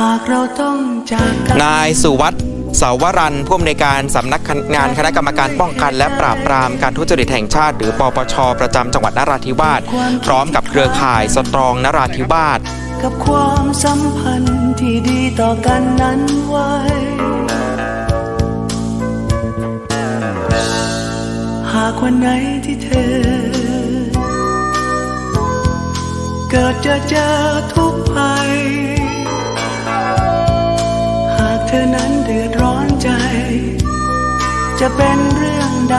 หากเราต้องจากกัน นายสุวัสด์เสาวรันผู้อำนวยการสำนักงานคณะกรรมการป้องกัน และปราบปรามการทุจริตแห่งชาติ หรือปปช ประจำจังหวัดนราธิวาสพร้อมกับเครือข่ายสตรองนราธิวาสกับความสัมพันธ์ที่ดีต่อกันนั้นไว้ หากวันไหนที่เธอ เกิดจะเจอทุกข์ภัยหาก เธอนั้นเดือดร้อนใจ จะเป็นเรื่องใด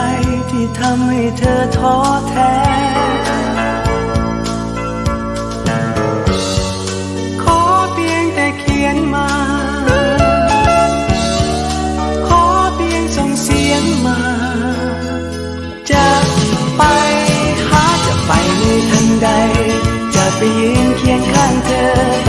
ที่ทำให้เธอท้อแท้ ขอเพียงแต่เขียนมา ขอเพียงส่งเสียงมา จะไปหาจะไปในทันใด จะไปยืนเคียงข้างเธอไป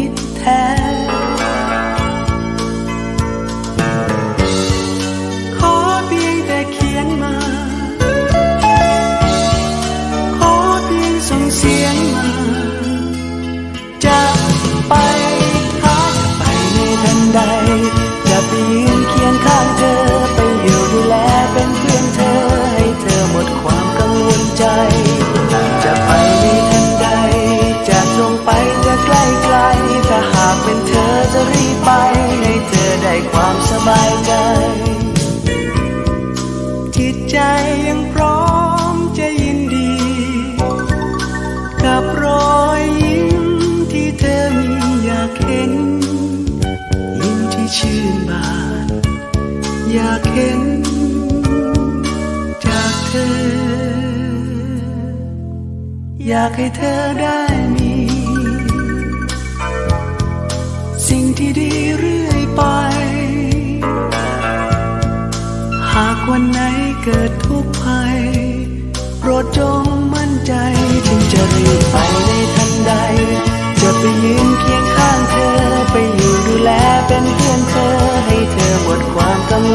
ิ เสียงมาจะไปหาจะไปในทันใด จะไปยืนเคียงข้างเธอ ไปอยู่ดูแลเป็นเพื่อนเธอ ให้เธอหมดความกังวลใจ จะไปในทันใด จะตรงไปจะใกล้ไกล ถ้าหากเป็นเธอจะรีบไป ให้เธอได้ความสบายใจ จิตใจ ชื่นบานอยากเห็นจากเธอ อยากให้เธอได้มี สิ่งที่ดีเรื่อยไป หากวันไหนเกิดทุกข์ภัย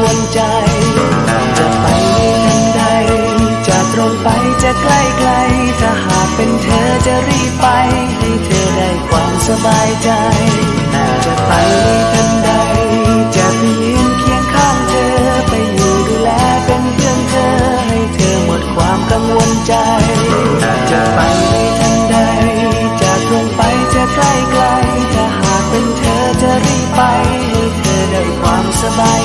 วลใจ จะไปทันใด จะตรงไปจะใกล้ไกล ถ้าหากเป็นเธอจะรีบไป ให้เธอได้ความสบายใจ จะไปทันใด จะไปยืนเคียงข้างเธอ ไปอยู่ดูแลเป็นเพื่อนเธอ ให้เธอหมดความกังวลใจ จะไปทันใด จะตรงไปจะใกล้ไกล ถ้าหากเป็นเธอจะรีบไป ให้เธอได้ความสบาย